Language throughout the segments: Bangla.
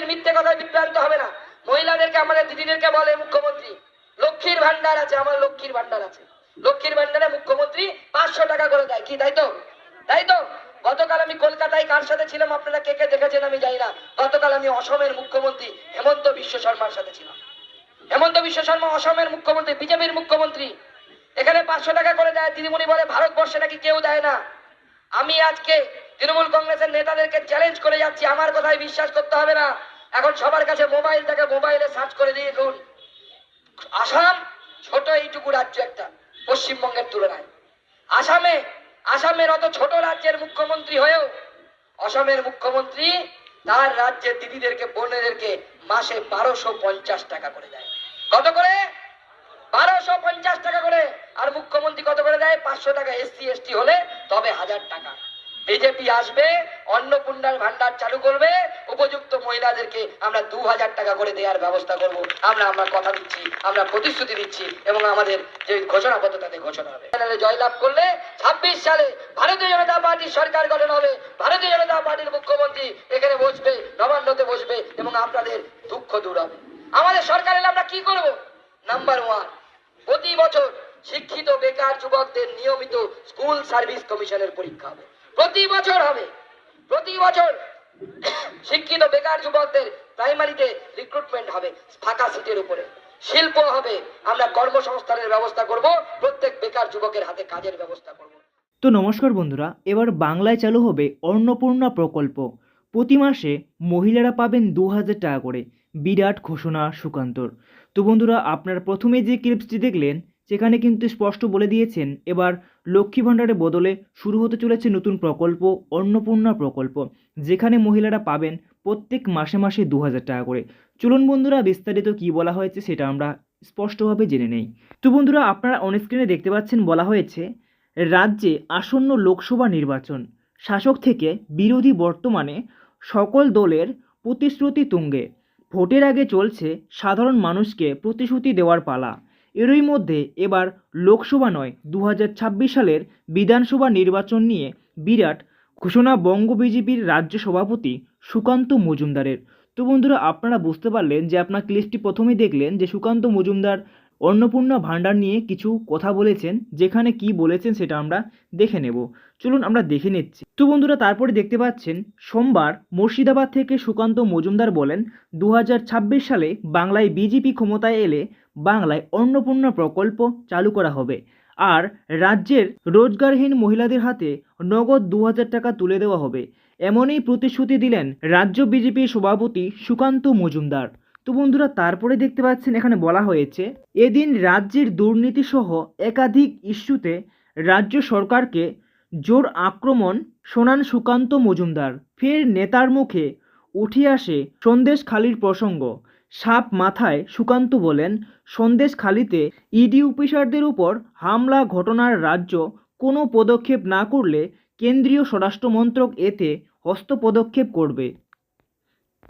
মুখ্যমন্ত্রীর মিথ্যে কথায় বিভ্রান্ত হবে না। মহিলাদেরকে, আমাদের দিদিদেরকে বলে মুখ্যমন্ত্রী, লক্ষ্মীর ভান্ডার আছে, আমার লক্ষ্মীর ভান্ডার আছে। লক্ষ্মীর ভান্ডারে মুখ্যমন্ত্রী পাঁচশো টাকা করে দেয়। কি, তাই তো? তাই তো? গতকাল আমি কলকাতায় কার সাথে ছিলাম? আপনারা কে কে দেখেছেন আমি জানি না। গতকাল আমি অসমের মুখ্যমন্ত্রী হেমন্ত বিশ্ব শর্মার সাথে ছিলাম। হেমন্ত বিশ্ব শর্মা অসমের মুখ্যমন্ত্রী, বিজেপির মুখ্যমন্ত্রী। এখানে পাঁচশো টাকা করে দেয়। দিদিমণি বলে, ভারতবর্ষে নাকি কেউ দেয় না? আমি আজকে তৃণমূল কংগ্রেসের নেতাদেরকে চ্যালেঞ্জ করে যাচ্ছি, আমার কথায় বিশ্বাস করতে হবে না। এখন সবার কাছে মোবাইল থাকে মোবাইলে সার্চ করে দিয়ে দেখুন। আসাম ছোট এইটুকু রাজ্য একটা, পশ্চিমবঙ্গের তুলনায়। আসামে, আসামের অত ছোট রাজ্যের মুখ্যমন্ত্রী হয়েও অসমের মুখ্যমন্ত্রী তার রাজ্যের দিদিদেরকে, বোনেদেরকে মাসে বারোশো পঞ্চাশ টাকা করে দেয়। কত করে? বারোশো পঞ্চাশ টাকা করে। আর মুখ্যমন্ত্রী কত করে দেয়? পাঁচশো টাকা, এসসি, এসটি হলে তবে হাজার টাকা। বিজেপি আসবে, অন্নপূর্ণার ভান্ডার চালু করবে, উপযুক্ত মহিলাদেরকে আমরা দু হাজার টাকা করে দেওয়ার ব্যবস্থা করব। আমরা আমরা কথা দিচ্ছি, আমরা প্রতিশ্রুতি দিচ্ছি এবং আমাদের যে ঘোষণাপত্র তাতে ঘোষণা হবে। চ্যানেলে জয়লাভ করলে ছাব্বিশ সালে ভারতীয় জনতা পার্টির সরকার গঠন হবে। ভারতীয় জনতা পার্টির মুখ্যমন্ত্রী এখানে বসবে, নবান্নতে বসবে এবং আপনাদের দুঃখ দূর হবে। আমাদের সরকার এলে আমরা কি করব? নাম্বার ওয়ান প্রতি বছর শিক্ষিত বেকার যুবকদের নিয়মিত স্কুল সার্ভিস কমিশনের পরীক্ষা হবে। প্রতি বছর হবে। প্রতি বছর শিক্ষিত বেকার যুবকদের প্রাইমারিতে রিক্রুটমেন্ট হবে ফাঁকা সিটের উপরে। শিল্প হবে, আমরা কর্মসংস্থানের ব্যবস্থা করব, প্রত্যেক বেকার যুবকের হাতে কাজের ব্যবস্থা করব। তো নমস্কার বন্ধুরা, এবার বাংলায় চালু হবে অন্নপূর্ণা প্রকল্প। প্রতি মাসে মহিলারা পাবেন দু হাজার টাকা করে। বিরাট ঘোষণা সুকান্তর। তো বন্ধুরা, আপনারা প্রথমে যে ক্লিপসটি দেখলেন সেখানে কিন্তু স্পষ্ট বলে দিয়েছেন, এবার লক্ষ্মী ভাণ্ডারের বদলে শুরু হতে চলেছে নতুন প্রকল্প, অন্নপূর্ণা প্রকল্প, যেখানে মহিলারা পাবেন প্রত্যেক মাসে মাসে দু হাজার টাকা করে। চলুন বন্ধুরা, বিস্তারিত কি বলা হয়েছে সেটা আমরা স্পষ্টভাবে জেনে নেই। তো বন্ধুরা, আপনারা অনস্ক্রিনে দেখতে পাচ্ছেন বলা হয়েছে, রাজ্যে আসন্ন লোকসভা নির্বাচন, শাসক থেকে বিরোধী বর্তমানে সকল দলের প্রতিশ্রুতি তুঙ্গে। ভোটের আগে চলছে সাধারণ মানুষকে প্রতিশ্রুতি দেওয়ার পালা। এরই মধ্যে এবার লোকসভা নয় দু সালের বিধানসভা নির্বাচন নিয়ে বিরাট ঘোষণা বঙ্গ বিজেপির রাজ্য সভাপতি সুকান্ত মজুমদারের। তো বন্ধুরা, আপনারা বুঝতে পারলেন যে আপনার ক্লিপটি প্রথমেই দেখলেন যে সুকান্ত মজুমদার অন্নপূর্ণা ভাণ্ডার নিয়ে কিছু কথা বলেছেন, যেখানে কি বলেছেন সেটা আমরা দেখে নেব। চলুন আমরা দেখে নিচ্ছি। তো বন্ধুরা, তারপরে দেখতে পাচ্ছেন, সোমবার মুর্শিদাবাদ থেকে সুকান্ত মজুমদার বলেন দু হাজার ছাব্বিশ সালে বাংলায় বিজেপি ক্ষমতায় এলে বাংলায় অন্নপূর্ণা প্রকল্প চালু করা হবে। আর রাজ্যের রোজগারহীন মহিলাদের হাতে নগদ দু হাজার টাকা তুলে দেওয়া হবে। এমনই প্রতিশ্রুতি দিলেন রাজ্য বিজেপির সভাপতি সুকান্ত মজুমদার। তো বন্ধুরা তারপরে দেখতে পাচ্ছেন, এখানে বলা হয়েছে, এদিন রাজ্যের দুর্নীতি সহ একাধিক ইস্যুতে রাজ্য সরকারকে জোর আক্রমণ শোনান সুকান্ত মজুমদার। ফের নেতার মুখে উঠে আসে সন্দেশখালির প্রসঙ্গ। সাপ মাথায় সুকান্ত বলেন সন্দেশখালিতে ইডি অফিসারদের উপর হামলা ঘটনার রাজ্য কোনো পদক্ষেপ না করলে কেন্দ্রীয় স্বরাষ্ট্রমন্ত্রক এতে হস্তপদক্ষেপ করবে।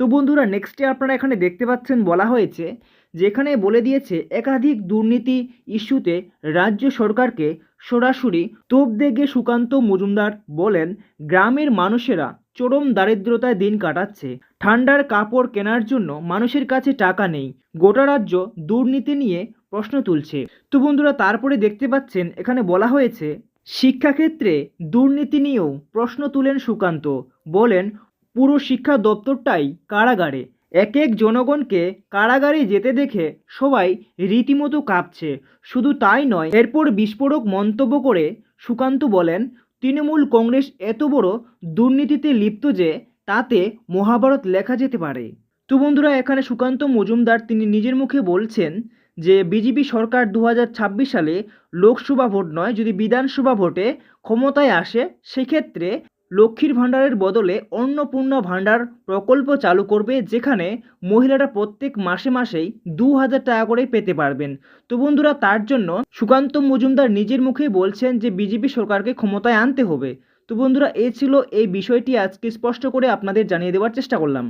তো বন্ধুরা নেক্সটে আপনারা এখানে দেখতে পাচ্ছেন বলা হয়েছে, যেখানে বলে দিয়েছে একাধিক দুর্নীতি ইস্যুতে রাজ্য সরকারকে সরাসরি তোপ দেগে সুকান্ত মজুমদার বলেন, গ্রামের মানুষেরা চরম দারিদ্রতায় দিন কাটাচ্ছে। ঠান্ডার কাপড় কেনার জন্য মানুষের কাছে টাকা নেই। গোটা রাজ্য দুর্নীতি নিয়ে প্রশ্ন তুলছে। তো বন্ধুরা তারপরে দেখতে পাচ্ছেন, এখানে বলা হয়েছে, শিক্ষাক্ষেত্রে দুর্নীতি নিয়েও প্রশ্ন তুলেন সুকান্ত। বলেন পুরো শিক্ষা দপ্তরটাই কারাগারে। এক এক জনগণকে কারাগারে যেতে দেখে সবাই রীতিমতো কাঁপছে। শুধু তাই নয়, এরপর বিস্ফোরক মন্তব্য করে সুকান্ত বলেন, তৃণমূল কংগ্রেস এত বড় দুর্নীতিতে লিপ্ত যে তাতে মহাভারত লেখা যেতে পারে। তো বন্ধুরা, এখানে সুকান্ত মজুমদার, তিনি নিজের মুখে বলছেন যে, বিজেপি সরকার দু হাজার ছাব্বিশ সালে লোকসভা ভোট নয়, যদি বিধানসভা ভোটে ক্ষমতায় আসে, সেক্ষেত্রে লক্ষ্মীর ভাণ্ডারের বদলে অন্নপূর্ণা ভাণ্ডার প্রকল্প চালু করবে, যেখানে মহিলারা প্রত্যেক মাসে মাসেই দু হাজার টাকা করে পেতে পারবেন। তো বন্ধুরা, তার জন্য সুকান্ত মজুমদার নিজের মুখেই বলছেন যে, বিজেপি সরকারকে ক্ষমতায় আনতে হবে। তো বন্ধুরা, এ ছিল এই বিষয়টি। আজকে স্পষ্ট করে আপনাদের জানিয়ে দেওয়ার চেষ্টা করলাম।